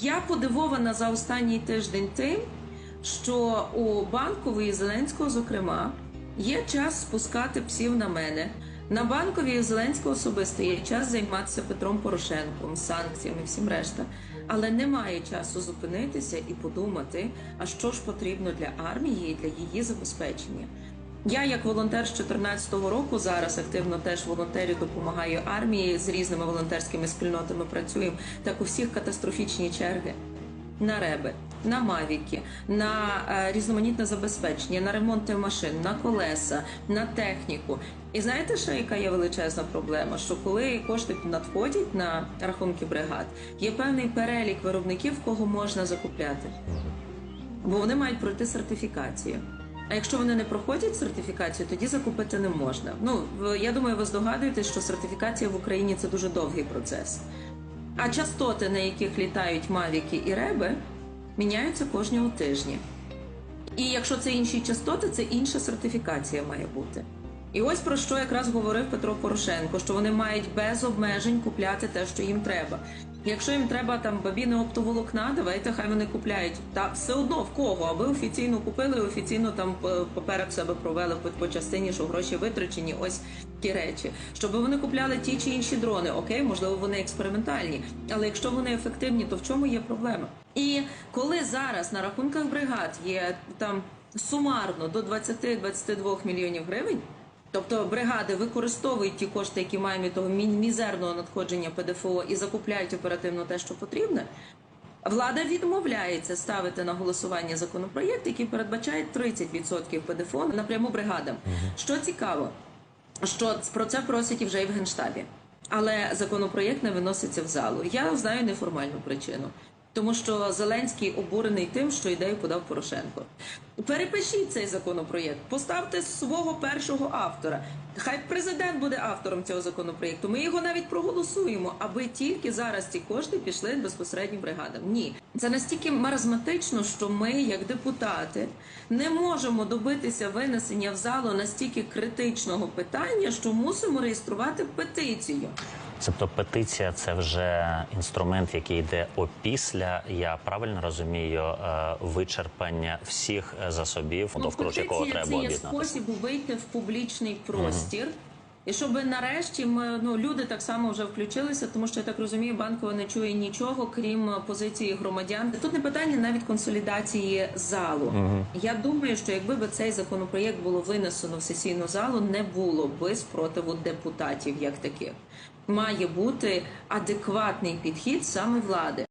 Я подивована за останній тиждень тим, що у банкової Зеленського, зокрема, є час спускати псів на мене. На банковій у Зеленського особисто є час займатися Петром Порошенком, санкціями, всім решта. Але немає часу зупинитися і подумати, а що ж потрібно для армії і для її забезпечення. Я, як волонтер з 2014 року, зараз активно теж волонтерю допомагаю армії з різними волонтерськими спільнотами працюємо. Так у всіх катастрофічні черги на реби, на мавіки, на е, різноманітне забезпечення, на ремонти машин, на колеса, на техніку. І знаєте, що яка є величезна проблема? Що коли кошти надходять на рахунки бригад, є певний перелік виробників, кого можна закупляти, бо вони мають пройти сертифікацію. А якщо вони не проходять сертифікацію, тоді закупити не можна. Ну я думаю, ви здогадуєтесь, що сертифікація в Україні це дуже довгий процес. А частоти, на яких літають мавіки і реби, міняються кожного тижні. І якщо це інші частоти, це інша сертифікація має бути. І ось про що якраз говорив Петро Порошенко, що вони мають без обмежень купляти те, що їм треба. Якщо їм треба там бабіни оптоволокна, давайте хай вони купляють. Та все одно в кого, аби офіційно купили, офіційно там е, поперек себе провели по, частині, що гроші витрачені, ось ті речі. Щоб вони купляли ті чи інші дрони, окей, можливо, вони експериментальні. Але якщо вони ефективні, то в чому є проблема? І коли зараз на рахунках бригад є там сумарно до 20-22 мільйонів гривень. Тобто бригади використовують ті кошти, які мають від того мі- мізерного надходження ПДФО і закупляють оперативно те, що потрібне. Влада відмовляється ставити на голосування законопроєкт, який передбачає 30% ПДФО напряму бригадам. Що цікаво, що про це просять і вже і в генштабі, але законопроєкт не виноситься в залу. Я знаю неформальну причину. Тому що Зеленський обурений тим, що ідею подав Порошенко. Перепишіть цей законопроєкт, поставте свого першого автора. Хай президент буде автором цього законопроєкту. Ми його навіть проголосуємо, аби тільки зараз ці кошти пішли безпосередньо бригадам. Ні, це настільки маразматично, що ми, як депутати, не можемо добитися винесення в залу настільки критичного питання, що мусимо реєструвати петицію. Тобто петиція це вже інструмент, який йде опісля, я правильно розумію, е, вичерпання всіх засобів, ну, довкруж якого треба це є об'єднатися. спосіб вийти в публічний простір. І щоб нарешті ми ну люди так само вже включилися, тому що я так розумію, банкова не чує нічого, крім е, позиції громадян. Тут не питання навіть консолідації залу. Я думаю, що якби би цей законопроєкт було винесено в сесійну залу, не було би спротиву депутатів як таких. Має бути адекватний підхід саме влади.